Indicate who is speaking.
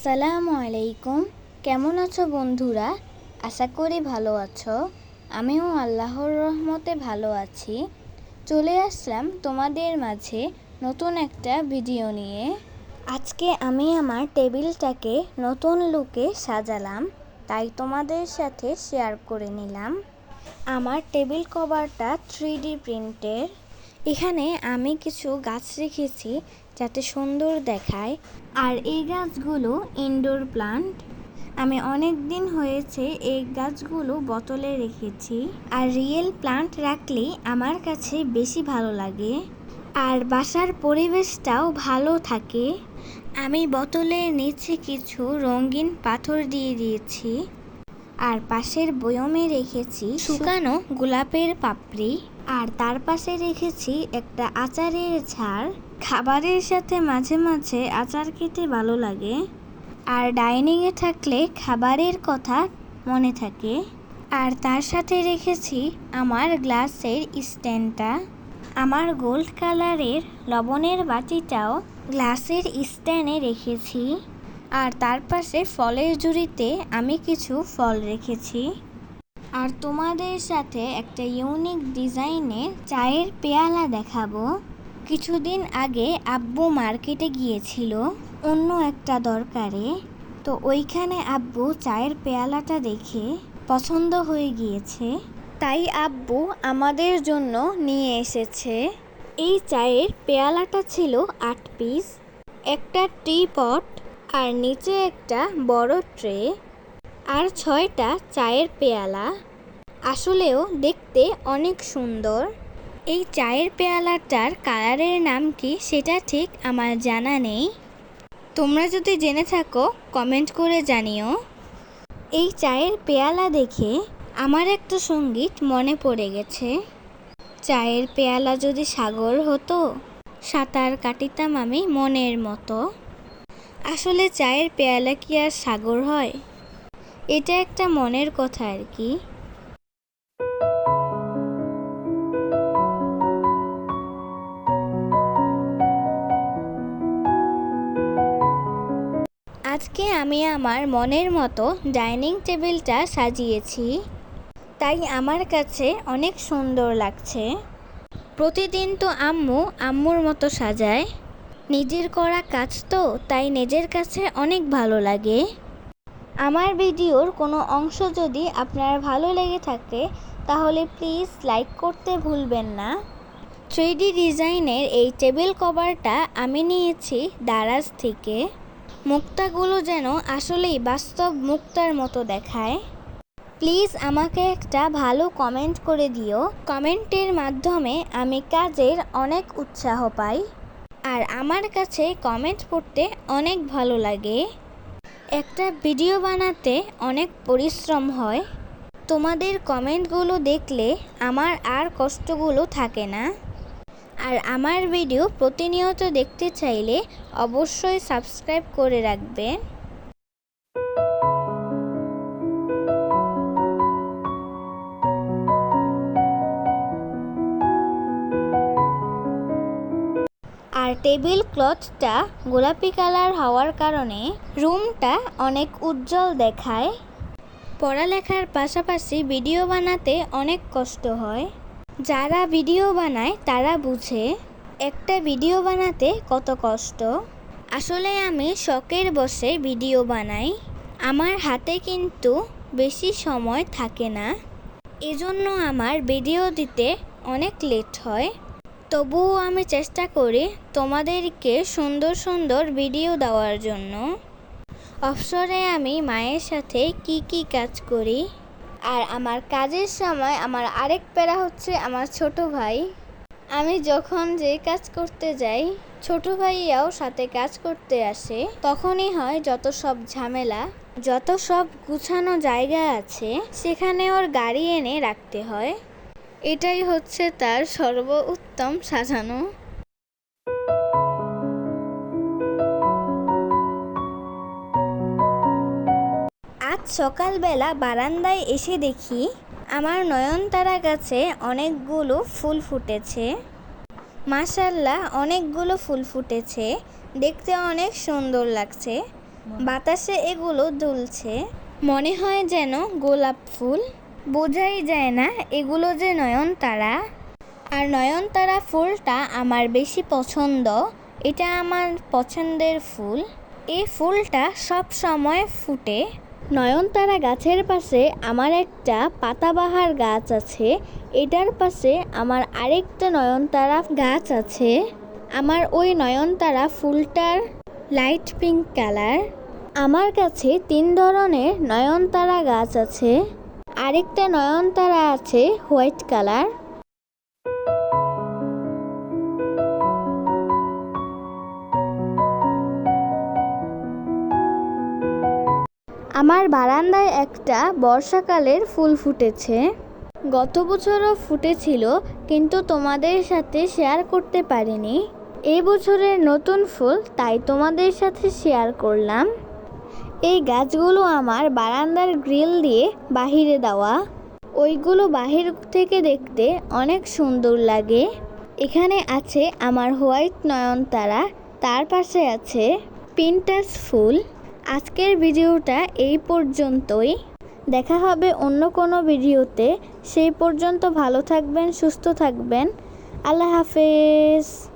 Speaker 1: আসসালামু আলাইকুম। কেমন আছো বন্ধুরা? আশা করি ভালো আছো। আমিও আল্লাহর রহমতে ভালো আছি। চলে আসলাম তোমাদের মাঝে নতুন একটা ভিডিও নিয়ে। আজকে আমি আমার টেবিলটাকে নতুন লুকে সাজালাম, তাই তোমাদের সাথে শেয়ার করে নিলাম। আমার টেবিল কভারটা থ্রি ডি প্রিন্টের। এখানে আমি কিছু গাছ রেখেছি যাতে সুন্দর দেখায়। আর এই গাছগুলো ইনডোর প্লান্ট আমি অনেক দিন হয়েছে এই গাছগুলো বোতলে রেখেছি। আর রিয়েল প্লান্ট রাখলেই আমার কাছে বেশি ভালো লাগে। আর বাসার পরিবেশটাও ভালো থাকে। আমি বোতলের নিচে কিছু রঙিন পাথর দিয়ে দিয়েছি। আর পাশের বয়মে রেখেছি শুকানো গোলাপের পাপড়ি। আর তার পাশে রেখেছি একটা আচারের ঝাড় খাবারের সাথে মাঝে মাঝে আচার খেতে ভালো লাগে। আর ডাইনিংয়ে থাকলে খাবারের কথা মনে থাকে। আর তার সাথে রেখেছি আমার গ্লাসের স্ট্যান্ডটা। আমার গোল্ড কালারের লবণের বাটিটাও গ্লাসের স্ট্যান্ডে রেখেছি। আর তার পাশে ফলের জুড়িতে আমি কিছু ফল রেখেছি। আর তোমাদের সাথে একটা ইউনিক ডিজাইনের চায়ের পেয়ালা দেখাবো। কিছুদিন আগে আব্বু মার্কেটে গিয়েছিল অন্য একটা দরকারে। তো ওইখানে আব্বু চায়ের পেয়ালাটা দেখে পছন্দ হয়ে গিয়েছে। তাই আব্বু আমাদের জন্য নিয়ে এসেছে। এই চায়ের পেয়ালাটা ছিল আট পিস একটা টি পট আর নিচে একটা বড় ট্রে আর ছয়টা চায়ের পেয়ালা। আসলেও দেখতে অনেক সুন্দর। এই চায়ের পেয়ালাটার কালারের নাম কি সেটা ঠিক আমার জানা নেই। তোমরা যদি জেনে থাকো, কমেন্ট করে জানিও। এই চায়ের পেয়ালা দেখে আমার একটা সংগীত মনে পড়ে গেছে। চায়ের পেয়ালা যদি সাগর হতো, সাঁতার কাটিতাম আমি মনের মতো। আসলে চায়ের পেয়ালা কি আর সাগর হয়? এটা একটা মনের কথা আর কি। আজকে আমি আমার মনের মতো ডাইনিং টেবিলটা সাজিয়েছি। তাই আমার কাছে অনেক সুন্দর লাগছে। প্রতিদিন তো আম্মু আম্মুর মতো সাজায়। নিজের করা কাজ তো তাই নিজের কাছে অনেক ভালো লাগে। আমার ভিডিওর কোনো অংশ যদি আপনার ভালো লেগে থাকে, তাহলে প্লিজ লাইক করতে ভুলবেন না। থ্রিডি ডিজাইনের এই টেবিল কভারটা আমি নিয়েছি দারাজ থেকে। মুক্তাগুলো যেন আসলেই বাস্তব মুক্তার মতো দেখায়। প্লিজ আমাকে একটা ভালো কমেন্ট করে দিও। কমেন্টের মাধ্যমে আমি কাজের অনেক উৎসাহ পাই। আর আমার কাছে কমেন্ট পড়তে অনেক ভালো লাগে। একটা ভিডিও বানাতে অনেক পরিশ্রম হয়। তোমাদের কমেন্টগুলো দেখলে আমার আর কষ্টগুলো থাকে না। আর আমার ভিডিও প্রতিনিয়ত দেখতে চাইলে অবশ্যই সাবস্ক্রাইব করে রাখবেন। টেবিল ক্লথটা গোলাপি কালার হওয়ার কারণে রুমটা অনেক উজ্জ্বল দেখায়। পড়ালেখার পাশাপাশি ভিডিও বানাতে অনেক কষ্ট হয়। যারা ভিডিও বানায়, তারা বুঝে একটা ভিডিও বানাতে কত কষ্ট। আসলে আমি শখের বসে ভিডিও বানাই। আমার হাতে কিন্তু বেশি সময় থাকে না। এজন্য আমার ভিডিও দিতে অনেক লেট হয়। তবুও আমি চেষ্টা করি তোমাদেরকে সুন্দর সুন্দর ভিডিও দেওয়ার জন্য। অবসরে আমি মায়ের সাথে কি কি কাজ করি? আর আমার কাজের সময় আমার আরেক প্যারা হচ্ছে আমার ছোট ভাই। আমি যখন যে কাজ করতে যাই, ছোট ভাইয়াও সাথে কাজ করতে আসে। তখনই হয় যত সব ঝামেলা, যত সব গুছানো জায়গা আছে, সেখানে ওর গাড়ি এনে রাখতে হয়। এটাই হচ্ছে তার সর্বোত্তম সাজানো। আজ সকালবেলা বারান্দায় এসে দেখি আমার নয়নতারা গাছে অনেকগুলো ফুল ফুটেছে। মাশাল্লাহ অনেকগুলো ফুল ফুটেছে। দেখতে অনেক সুন্দর লাগছে। বাতাসে এগুলো দুলছে। মনে হয় যেন গোলাপ ফুল। বোঝাই যায় না, এগুলো যে নয়নতারা। আর নয়নতারা ফুলটা আমার বেশি পছন্দ। এটা আমার পছন্দের ফুল। এই ফুলটা সব সময় ফুটে। নয়নতারা গাছের পাশে আমার একটা পাতাবাহার গাছ আছে। এটার পাশে আমার আরেকটা নয়নতারা গাছ আছে। আমার ওই নয়নতারা ফুলটার লাইট পিঙ্ক কালার। আমার কাছে তিন ধরনের নয়নতারা গাছ আছে। আরেকটা নয়নতারা আছে, হোয়াইট কালার। আমার বারান্দায় একটা বর্ষাকালের ফুল ফুটেছে। গত বছরও ফুটেছিল, কিন্তু তোমাদের সাথে শেয়ার করতে পারিনি। এই বছরের নতুন ফুল, তাই তোমাদের সাথে শেয়ার করলাম। এই গাছগুলো আমার বারান্দার গ্রিল দিয়ে বাহিরে দেওয়া। ওইগুলো বাহির থেকে দেখতে অনেক সুন্দর লাগে। এখানে আছে আমার হোয়াইট নয়নতারা, তার পাশে আছে পিন্টাস ফুল। আজকের ভিডিওটা এই পর্যন্তই। দেখা হবে অন্য কোনো ভিডিওতে। সেই পর্যন্ত ভালো থাকবেন, সুস্থ থাকবেন। আল্লাহ হাফেজ।